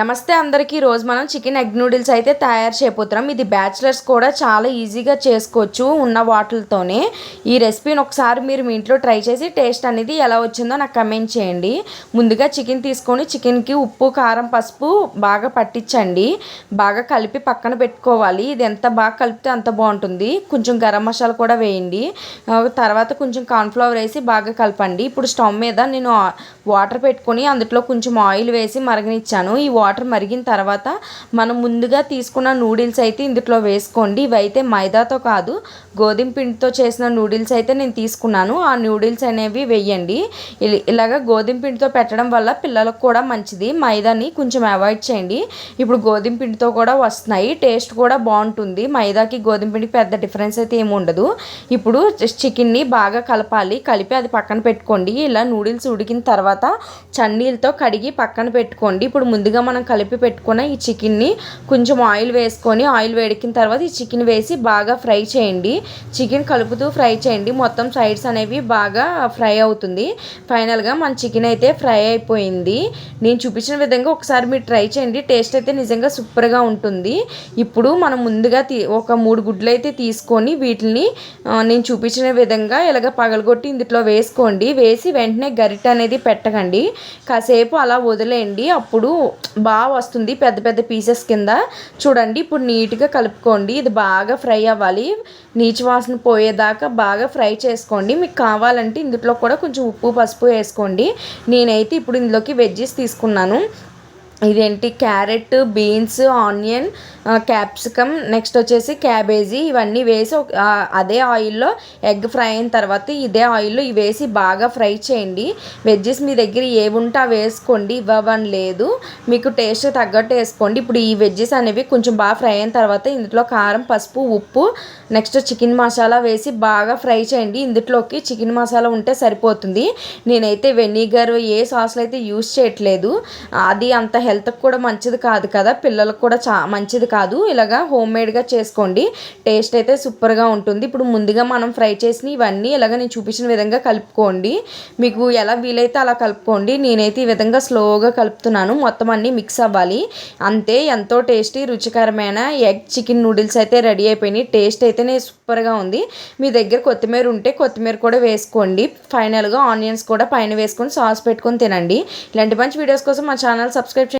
నమస్తే అందరికీ. రోజు మనం చికెన్ ఎగ్ నూడిల్స్ అయితే తయారు చేయబోతున్నాం. ఇది బ్యాచిలర్స్ కూడా చాలా ఈజీగా చేసుకోవచ్చు ఉన్న వాటిలతోనే ఈ రెసిపీని ఒకసారి మీరు మీ ఇంట్లో ట్రై చేసి టేస్ట్ అనేది ఎలా వచ్చిందో నాకు కమెంట్ చేయండి. ముందుగా చికెన్ తీసుకొని చికెన్కి ఉప్పు కారం పసుపు బాగా పట్టించండి. బాగా కలిపి పక్కన పెట్టుకోవాలి. ఇది ఎంత బాగా కలిపితే అంత బాగుంటుంది. కొంచెం గరం మసాలా కూడా వేయండి. తర్వాత కొంచెం కార్న్ఫ్లవర్ వేసి బాగా కలపండి. ఇప్పుడు స్టవ్ మీద నేను వాటర్ పెట్టుకొని అందులో కొంచెం ఆయిల్ వేసి మరగనిచ్చాను. ఈ వాటర్ మరిగిన తర్వాత మనం ముందుగా తీసుకున్న నూడిల్స్ అయితే ఇందులో వేసుకోండి. ఇవైతే మైదాతో కాదు గోధుమ పిండితో చేసిన నూడిల్స్ అయితే నేను తీసుకున్నాను. ఆ నూడిల్స్ అనేవి వేయండి. ఇలాగ గోధుమ పిండితో పెట్టడం వల్ల పిల్లలకు కూడా మంచిది. మైదాని కొంచెం అవాయిడ్ చేయండి. ఇప్పుడు గోధుమ పిండితో కూడా వస్తున్నాయి. టేస్ట్ కూడా బాగుంటుంది. మైదాకి గోధుమ పిండికి పెద్ద డిఫరెన్స్ అయితే ఏమి ఉండదు. ఇప్పుడు చికెన్ని బాగా కలపాలి. కలిపి అది పక్కన పెట్టుకోండి. ఇలా నూడిల్స్ ఉడికిన తర్వాత చన్నీళ్ళతో కడిగి పక్కన పెట్టుకోండి. ఇప్పుడు ముందుగా మనం మనం కలిపి పెట్టుకున్న ఈ చికెన్ని కొంచెం ఆయిల్ వేసుకొని ఆయిల్ వేడికిన తర్వాత ఈ చికెన్ వేసి బాగా ఫ్రై చేయండి. చికెన్ కలుపుతూ ఫ్రై చేయండి. మొత్తం సైడ్స్ అనేవి బాగా ఫ్రై అవుతుంది. ఫైనల్గా మన చికెన్ అయితే ఫ్రై అయిపోయింది. నేను చూపించిన విధంగా ఒకసారి మీరు ట్రై చేయండి. టేస్ట్ అయితే నిజంగా సూపర్గా ఉంటుంది. ఇప్పుడు మనం ముందుగా తీ ఒక మూడు గుడ్లు అయితే తీసుకొని వీటిని నేను చూపించిన విధంగా ఇలాగ పగలగొట్టి ఇందులో వేసుకోండి. వేసి వెంటనే గరిట అనేది పెట్టకండి. కాసేపు అలా వదిలేయండి. అప్పుడు బాగా వస్తుంది పెద్ద పెద్ద పీసెస్ కింద. చూడండి ఇప్పుడు నీట్గా కలుపుకోండి. ఇది బాగా ఫ్రై అవ్వాలి. నీచు వాసన పోయేదాకా బాగా ఫ్రై చేసుకోండి. మీకు కావాలంటే ఇందులో కూడా కొంచెం ఉప్పు పసుపు వేసుకోండి. నేనైతే ఇప్పుడు ఇందులోకి వెజ్జెస్ తీసుకున్నాను. ఇదేంటి? Carrot beans onion capsicum next వచ్చేసి క్యాబేజీ ఇవన్నీ వేసి అదే ఆయిల్లో ఎగ్ ఫ్రై అయిన తర్వాత ఇదే ఆయిల్లో ఇవి వేసి బాగా ఫ్రై చేయండి. వెజ్జెస్ మీ దగ్గర ఏవి ఉంటే అవి వేసుకోండి ఇవ్వని లేదు. మీకు టేస్ట్ తగ్గట్టు వేసుకోండి. ఇప్పుడు ఈ వెజ్జెస్ అనేవి కొంచెం బాగా ఫ్రై అయిన తర్వాత ఇందులో కారం పసుపు ఉప్పు నెక్స్ట్ చికెన్ మసాలా వేసి బాగా ఫ్రై చేయండి. ఇందులోకి చికెన్ మసాలా ఉంటే సరిపోతుంది. నేనైతే వెనిగర్ ఏ సాస్లు అయితే యూస్ చేయట్లేదు అది అంత హెల్త్ హెల్త్కి కూడా మంచిది కాదు కదా పిల్లలకు కూడా చా మంచిది కాదు. ఇలాగా హోమ్ మేడ్గా చేసుకోండి. టేస్ట్ అయితే సూపర్గా ఉంటుంది. ఇప్పుడు ముందుగా మనం ఫ్రై చేసిన ఇవన్నీ ఇలాగ నేను చూపించిన విధంగా కలుపుకోండి. మీకు ఎలా వీలైతే అలా కలుపుకోండి. నేనైతే ఈ విధంగా స్లోగా కలుపుతున్నాను. మొత్తం అన్నీ మిక్స్ అవ్వాలి. అంతే ఎంతో టేస్టీ రుచికరమైన ఎగ్ చికెన్ నూడిల్స్ అయితే రెడీ అయిపోయినాయి. టేస్ట్ అయితేనే సూపర్గా ఉంది. మీ దగ్గర కొత్తిమీర ఉంటే కొత్తిమీర కూడా వేసుకోండి. ఫైనల్గా ఆనియన్స్ కూడా పైన వేసుకొని సాస్ పెట్టుకొని తినండి. ఇలాంటి మంచి వీడియోస్ కోసం మా ఛానల్ సబ్స్క్రైబ్ చేయండి.